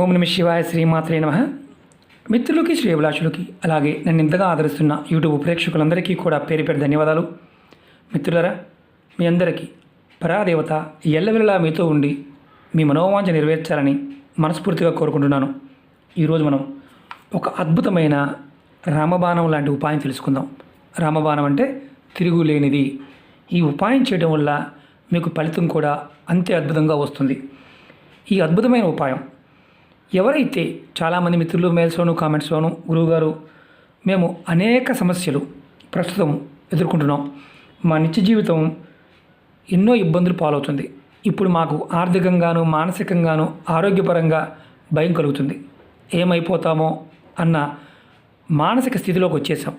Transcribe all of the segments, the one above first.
ఓం నమ శివాయ శ్రీమాత్రే నమ. మిత్రులకి శ్రీ అభిలాషులకి అలాగే నన్ను ఇంతగా ఆదరిస్తున్న యూట్యూబ్ ప్రేక్షకులందరికీ కూడా పేరు పేరు ధన్యవాదాలు. మిత్రులరా మీ అందరికీ పరాదేవత ఎల్లవెల్లలా మీతో ఉండి మీ మనోవాంఛ నెరవేర్చాలని మనస్ఫూర్తిగా కోరుకుంటున్నాను. ఈరోజు మనం ఒక అద్భుతమైన రామబాణం లాంటి ఉపాయం తెలుసుకుందాం. రామబాణం అంటే తిరుగులేనిది. ఈ ఉపాయం చేయడం వల్ల మీకు ఫలితం కూడా అంతే అద్భుతంగా వస్తుంది. ఈ అద్భుతమైన ఉపాయం ఎవరైతే చాలామంది మిత్రులు మెయిల్స్లోను కామెంట్స్లోను గురువుగారు మేము అనేక సమస్యలు ప్రస్తుతం ఎదుర్కొంటున్నాం. మా నిత్య జీవితం ఎన్నో ఇబ్బందులు పాలవుతుంది. ఇప్పుడు మాకు ఆర్థికంగాను మానసికంగాను ఆరోగ్యపరంగా భయం కలుగుతుంది. ఏమైపోతామో అన్న మానసిక స్థితిలోకి వచ్చేసాం.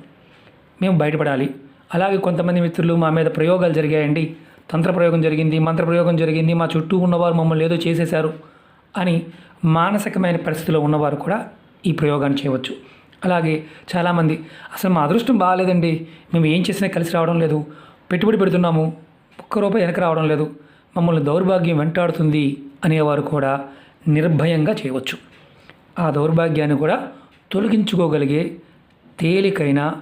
మేము బయటపడాలి. అలాగే కొంతమంది మిత్రులు మా మీద ప్రయోగాలు జరిగాయండి. తంత్ర ప్రయోగం జరిగింది మంత్ర ప్రయోగం జరిగింది. మా చుట్టూ ఉన్నవారు మమ్మల్ని ఏదో చేసేశారు. అని మానసికమైన పరిస్థితిలో ఉన్నవారు కూడా ఈ ప్రయోగాన్ని చేయవచ్చు. అలాగే చాలామంది అసలు మా అదృష్టం బాగాలేదండి. మేము ఏం చేసినా కలిసి రావడం లేదు. పెట్టుబడి పెడుతున్నాము. ఒక్క రూపాయి వెనక రావడం లేదు. మమ్మల్ని దౌర్భాగ్యం వెంటాడుతుంది అనేవారు కూడా నిర్భయంగా చేయవచ్చు. ఆ దౌర్భాగ్యాన్ని కూడా తొలగించుకోగలిగే తేలికైన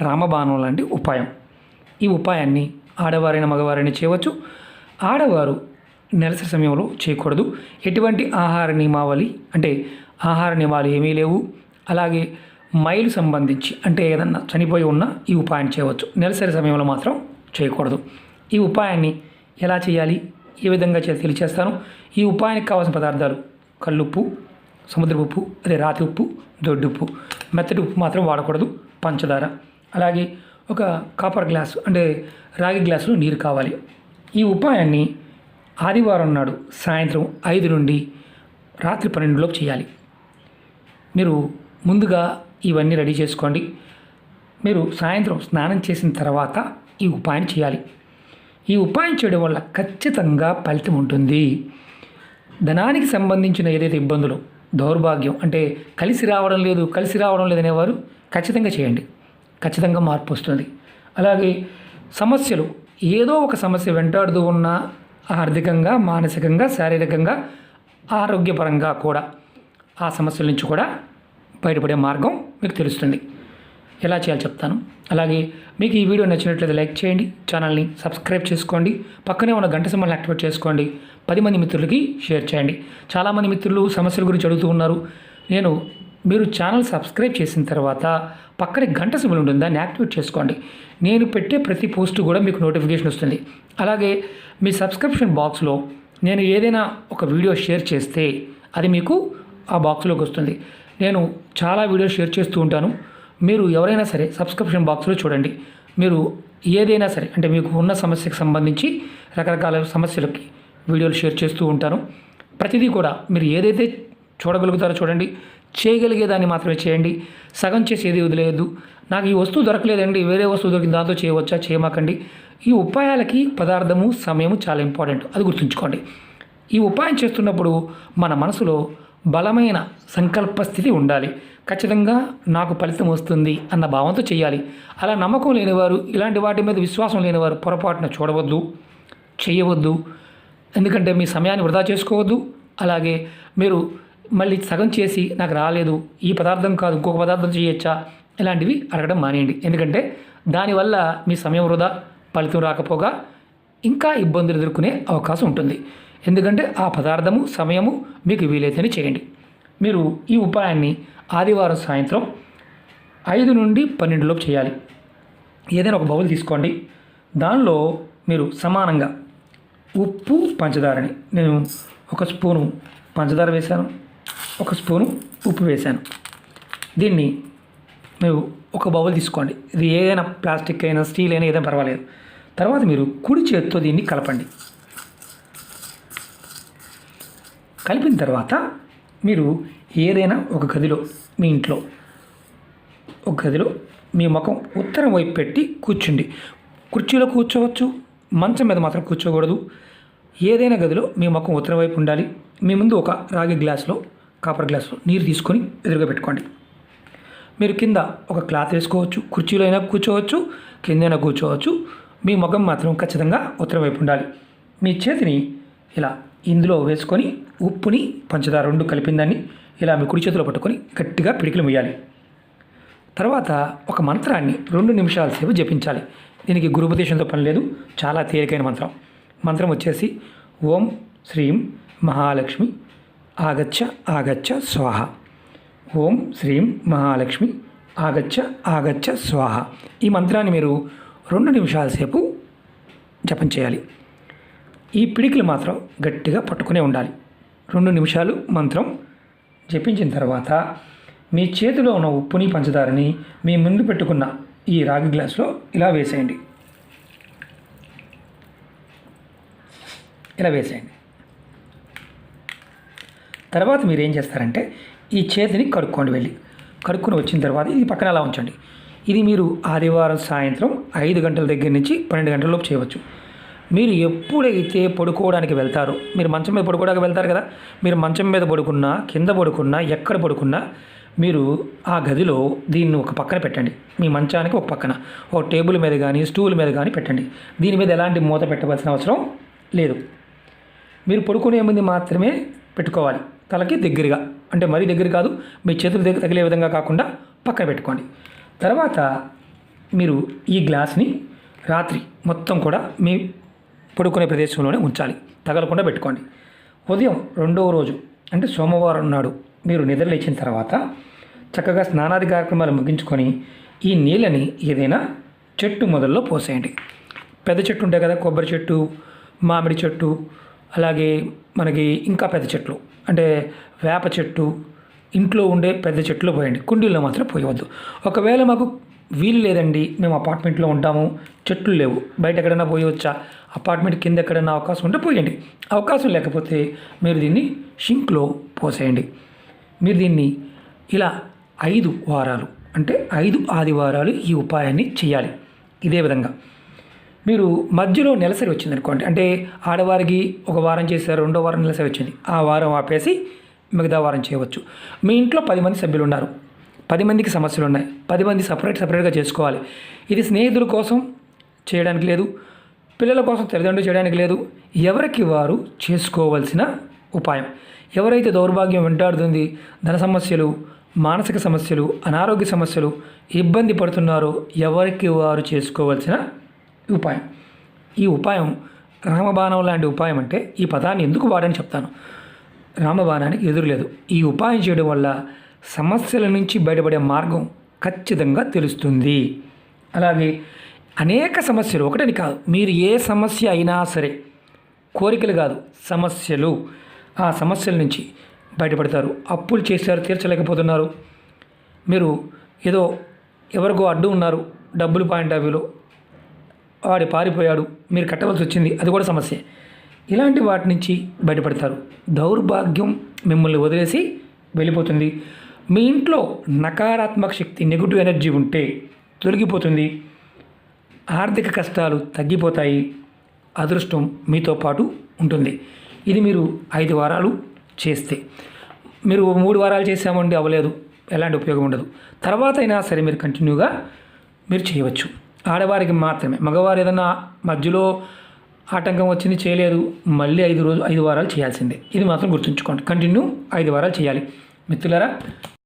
రామబాణం లాంటి ఉపాయం. ఈ ఉపాయాన్ని ఆడవారైన మగవారైనా చేయవచ్చు. ఆడవారు నెలసరి సమయంలో చేయకూడదు. ఎటువంటి ఆహార నియమావళి అంటే ఆహార నియమాలు ఏమీ లేవు. అలాగే మైలు సంబంధించి అంటే ఏదన్నా చనిపోయి ఉన్న ఈ ఉపాయం చేయవచ్చు. నెలసరి సమయంలో మాత్రం చేయకూడదు. ఈ ఉపాయాన్ని ఎలా చేయాలి? ఏ విధంగా చేసి తెలియచేస్తాను. ఈ ఉపాయానికి కావాల్సిన పదార్థాలు కల్లుప్పు సముద్రపు ఉప్పు అదే రాతి ఉప్పు దొడ్డుప్పు మెత్తటి ఉప్పు మాత్రం వాడకూడదు. పంచదార. అలాగే ఒక కాపర్ గ్లాసు అంటే రాగి గ్లాసులో నీరు కావాలి. ఈ ఉపాయాన్ని ఆదివారం నాడు సాయంత్రం ఐదు నుండి రాత్రి పన్నెండులోపు చేయాలి. మీరు ముందుగా ఇవన్నీ రెడీ చేసుకోండి. మీరు సాయంత్రం స్నానం చేసిన తర్వాత ఈ ఉపాయం చేయాలి. ఈ ఉపాయం చేయడం వల్ల ఖచ్చితంగా ఫలితం ఉంటుంది. ధనానికి సంబంధించిన ఏదైతే ఇబ్బందులు దౌర్భాగ్యం అంటే కలిసి రావడం లేదు కలిసి రావడం లేదనేవారు ఖచ్చితంగా చేయండి. ఖచ్చితంగా మార్పు వస్తుంది. అలాగే సమస్యలు ఏదో ఒక సమస్య వెంటాడుతూ ఉన్నా ఆర్థికంగా మానసికంగా శారీరకంగా ఆరోగ్యపరంగా కూడా ఆ సమస్యల నుంచి కూడా బయటపడే మార్గం మీకు తెలుస్తుంది. ఎలా చేయాలో చెప్తాను. అలాగే మీకు ఈ వీడియో నచ్చినట్లయితే లైక్ చేయండి ఛానల్ని సబ్స్క్రైబ్ చేసుకోండి పక్కనే ఉన్న గంట సింబల్ని యాక్టివేట్ చేసుకోండి పది మంది మిత్రులకి షేర్ చేయండి. చాలామంది మిత్రులు సమస్యల గురించి అడుగుతూ ఉన్నారు. నేను మీరు ఛానల్ సబ్స్క్రైబ్ చేసిన తర్వాత పక్కనే గంట సింబల్ ఉంటుంది దాన్ని యాక్టివేట్ చేసుకోండి. నేను పెట్టే ప్రతి పోస్ట్ కూడా మీకు నోటిఫికేషన్ వస్తుంది. అలాగే మీ సబ్స్క్రిప్షన్ బాక్స్లో నేను ఏదైనా ఒక వీడియో షేర్ చేస్తే అది మీకు ఆ బాక్స్లోకి వస్తుంది. నేను చాలా వీడియోస్ షేర్ చేస్తూ ఉంటాను. మీరు ఎవరైనా సరే సబ్స్క్రిప్షన్ బాక్స్లో చూడండి. మీరు ఏదైనా సరే అంటే మీకు ఉన్న సమస్యకు సంబంధించి రకరకాల సమస్యలకి వీడియోలు షేర్ చేస్తూ ఉంటాను. ప్రతిదీ కూడా మీరు ఏదైతే చూడగలుగుతారో చూడండి. చేయగలిగే దాన్ని మాత్రమే చేయండి. సగం చేసేది వదిలేదు వదిలేయద్దు. నాకు ఈ వస్తువు దొరకలేదండి. వేరే వస్తువు దొరికిన దాంతో చేయవచ్చా? చేయమాకండి. ఈ ఉపాయాలకి పదార్థము సమయము చాలా ఇంపార్టెంట్. అది గుర్తుంచుకోండి. ఈ ఉపాయం చేస్తున్నప్పుడు మన మనసులో బలమైన సంకల్ప స్థితి ఉండాలి. ఖచ్చితంగా నాకు ఫలితం వస్తుంది అన్న భావంతో చేయాలి. అలా నమ్మకం లేనివారు ఇలాంటి వాటి మీద విశ్వాసం లేనివారు పొరపాటున చూడవద్దు చేయవద్దు. ఎందుకంటే మీ సమయాన్ని వృధా చేసుకోవద్దు. అలాగే మీరు మళ్ళీ సగం చేసి నాకు రాలేదు ఈ పదార్థం కాదు ఇంకొక పదార్థం చేయొచ్చా? ఇలాంటివి అడగడం మానేయండి. ఎందుకంటే దానివల్ల మీ సమయం వృధా ఫలితం రాకపోగా ఇంకా ఇబ్బందులు ఎదుర్కొనే అవకాశం ఉంటుంది. ఎందుకంటే ఆ పదార్థము సమయము మీకు వీలైతేనే చేయండి. మీరు ఈ ఉపాయాన్ని ఆదివారం సాయంత్రం ఐదు నుండి పన్నెండులోపు చేయాలి. ఏదైనా ఒక బౌల్ తీసుకోండి. దానిలో మీరు సమానంగా ఉప్పు పంచదారని నేను ఒక స్పూను పంచదార వేశాను. ఒక స్పూను ఉప్పు వేశాను. దీన్ని మీరు ఒక బౌల్ తీసుకోండి. ఇది ఏదైనా ప్లాస్టిక్ అయినా స్టీల్ అయినా ఏదైనా పర్వాలేదు. తర్వాత మీరు కుడి చేతితో దీన్ని కలపండి. కలిపిన తర్వాత మీరు ఏదైనా ఒక గదిలో మీ ఇంట్లో ఒక గదిలో మీ ముఖం ఉత్తరం వైపు పెట్టి కూర్చుండి. కుర్చీలో కూర్చోవచ్చు మంచం మీద మాత్రం కూర్చోకూడదు. ఏదైనా గదిలో మీ ముఖం ఉత్తరం వైపు ఉండాలి. మీ ముందు ఒక రాగి గ్లాస్లో కాపర్ గ్లాసు నీరు తీసుకొని ఎదురుగా పెట్టుకోండి. మీరు కింద ఒక క్లాత్ వేసుకోవచ్చు కుర్చీలో అయినా కూర్చోవచ్చు కిందైనా కూర్చోవచ్చు. మీ ముఖం మాత్రం ఖచ్చితంగా ఉత్తరం వైపు ఉండాలి. మీ చేతిని ఇలా ఇందులో వేసుకొని ఉప్పుని పంచదార రెండు కలిపిందని ఇలా మీ కుడి చేతిలో పట్టుకొని గట్టిగా పిడికిలు వేయాలి తర్వాత ఒక మంత్రాన్ని రెండు నిమిషాల సేపు జపించాలి. దీనికి గురుపదేశంతో పని లేదు చాలా తేలికైన మంత్రం. మంత్రం వచ్చేసి ఓం శ్రీం మహాలక్ష్మి ఆగచ్చ ఆగచ్చ స్వాహ. ఓం శ్రీం మహాలక్ష్మి ఆగచ్చ ఆగచ్చ స్వాహ. ఈ మంత్రాన్ని మీరు రెండు నిమిషాల సేపు జపం చేయాలి. ఈ పిడికిలు మాత్రం గట్టిగా పట్టుకునే ఉండాలి. రెండు నిమిషాలు మంత్రం జపించిన తర్వాత మీ చేతిలో ఉన్న ఉప్పుని పంచదారని మీ ముందు పెట్టుకున్న ఈ రాగి గ్లాసులో ఇలా వేసేయండి. ఇలా వేసేయండి. తర్వాత మీరు ఏం చేస్తారంటే ఈ చేతిని కడుక్కోండి వెళ్ళి. కడుక్కొని వచ్చిన తర్వాత ఇది పక్కన అలా ఉంచండి. ఇది మీరు ఆదివారం సాయంత్రం ఐదు గంటల దగ్గర నుంచి పన్నెండు గంటల లోపు చేయవచ్చు. మీరు ఎప్పుడైతే పడుకోవడానికి వెళ్తారో మీరు మంచం మీద పడుకోవడానికి వెళ్తారు కదా? మీరు మంచం మీద పడుకున్నా కింద పడుకున్నా ఎక్కడ పడుకున్నా మీరు ఆ గదిలో దీన్ని ఒక పక్కన పెట్టండి. మీ మంచానికి ఒక పక్కన. ఒక టేబుల్ మీద కానీ స్టూల్ మీద కానీ పెట్టండి. దీని మీద ఎలాంటి మూత పెట్టవలసిన అవసరం లేదు. మీరు పడుకునే ముందు మాత్రమే పెట్టుకోవాలి. తలకి దగ్గరగా అంటే మరీ దగ్గర కాదు మీ చేతులు దగ్గర తగిలే విధంగా కాకుండా పక్కన పెట్టుకోండి. తర్వాత మీరు ఈ గ్లాస్ని రాత్రి మొత్తం కూడా మీ పడుకునే ప్రదేశంలోనే ఉంచాలి. తగలకుండా పెట్టుకోండి. ఉదయం రెండవ రోజు అంటే సోమవారం నాడు మీరు నిద్రలేచిన తర్వాత చక్కగా స్నానాది కార్యక్రమాలు ముగించుకొని ఈ నీళ్ళని ఏదైనా చెట్టు మొదల్లో పోసేయండి. పెద్ద చెట్టు ఉంటాయి కదా కొబ్బరి చెట్టు మామిడి చెట్టు అలాగే మనకి ఇంకా పెద్ద చెట్లు అంటే వేప చెట్టు ఇంట్లో ఉండే పెద్ద చెట్లు పోయండి. కుండీల్లో మాత్రం పోయవద్దు. ఒకవేళ మాకు వీలు లేదండి మేము అపార్ట్మెంట్లో ఉంటాము చెట్లు లేవు. బయట ఎక్కడైనా పోయవచ్చా? అపార్ట్మెంట్ కింద ఎక్కడైనా అవకాశం ఉంటే పోయండి. అవకాశం లేకపోతే మీరు దీన్ని షింక్లో పోసేయండి. మీరు దీన్ని ఇలా ఐదు వారాలు అంటే ఐదు ఆదివారాలు ఈ ఉపాయాన్ని చేయాలి. ఇదే విధంగా. మీరు మధ్యలో నెలసరి వచ్చింది అనుకోండి అంటే ఆడవారికి ఒక వారం చేశారు రెండో వారం నెలసరి వచ్చింది ఆ వారం ఆపేసి మిగతా వారం చేయవచ్చు. మీ ఇంట్లో పది మంది సభ్యులు ఉన్నారు పది మందికి సమస్యలు ఉన్నాయి పది మంది సపరేట్ సపరేట్గా చేసుకోవాలి. ఇది స్నేహితుల కోసం చేయడానికి లేదు పిల్లల కోసం తల్లిదండ్రులు చేయడానికి లేదు ఎవరికి వారు చేసుకోవాల్సిన ఉపాయం. ఎవరైతే దౌర్భాగ్యం వెంటాడుతుంది ధన సమస్యలు మానసిక సమస్యలు అనారోగ్య సమస్యలు ఇబ్బంది పడుతున్నారో ఎవరికి వారు చేసుకోవాల్సిన ఉపాయం. ఈ ఉపాయం రామబాణం లాంటి ఉపాయం అంటే ఈ పదాన్ని ఎందుకు వాడని చెప్తాను. రామబాణానికి ఎదురులేదు ఈ ఉపాయం చేయడం వల్ల సమస్యల నుంచి బయటపడే మార్గం ఖచ్చితంగా తెలుస్తుంది. అలాగే అనేక సమస్యలు ఒకటని కాదు మీరు ఏ సమస్య అయినా సరే కోరికలు కాదు సమస్యలు. ఆ సమస్యల నుంచి బయటపడతారు. అప్పులు చేశారు తీర్చలేకపోతున్నారు. మీరు ఏదో ఎవరికో అడ్డు ఉన్నారు డబ్బులు పాయింట్ ఆఫ్ వ్యూలో వాడి పారిపోయాడు. మీరు కట్టవలసి వచ్చింది. అది కూడా సమస్య. ఇలాంటి వాటి నుంచి బయటపడతారు. దౌర్భాగ్యం మిమ్మల్ని వదిలేసి వెళ్ళిపోతుంది. మీ ఇంట్లో నకారాత్మక శక్తి నెగిటివ్ ఎనర్జీ ఉంటే తొలగిపోతుంది. ఆర్థిక కష్టాలు తగ్గిపోతాయి. అదృష్టం మీతో పాటు ఉంటుంది. ఇది మీరు ఐదు వారాలు చేస్తే. మీరు మూడు వారాలు చేసామండి అవ్వలేదు. ఎలాంటి ఉపయోగం ఉండదు. తర్వాత అయినా సరే మీరు కంటిన్యూగా మీరు చేయవచ్చు. ఆడవారికి మాత్రమే. మగవారు ఏదైనా మధ్యలో ఆటంకం వచ్చింది చేయలేదు మళ్ళీ ఐదు రోజు ఐదు వారాలు చేయాల్సిందే. ఇది మాత్రం గుర్తుంచుకోండి. కంటిన్యూ ఐదు వారాలు చేయాలి. మిత్రులారా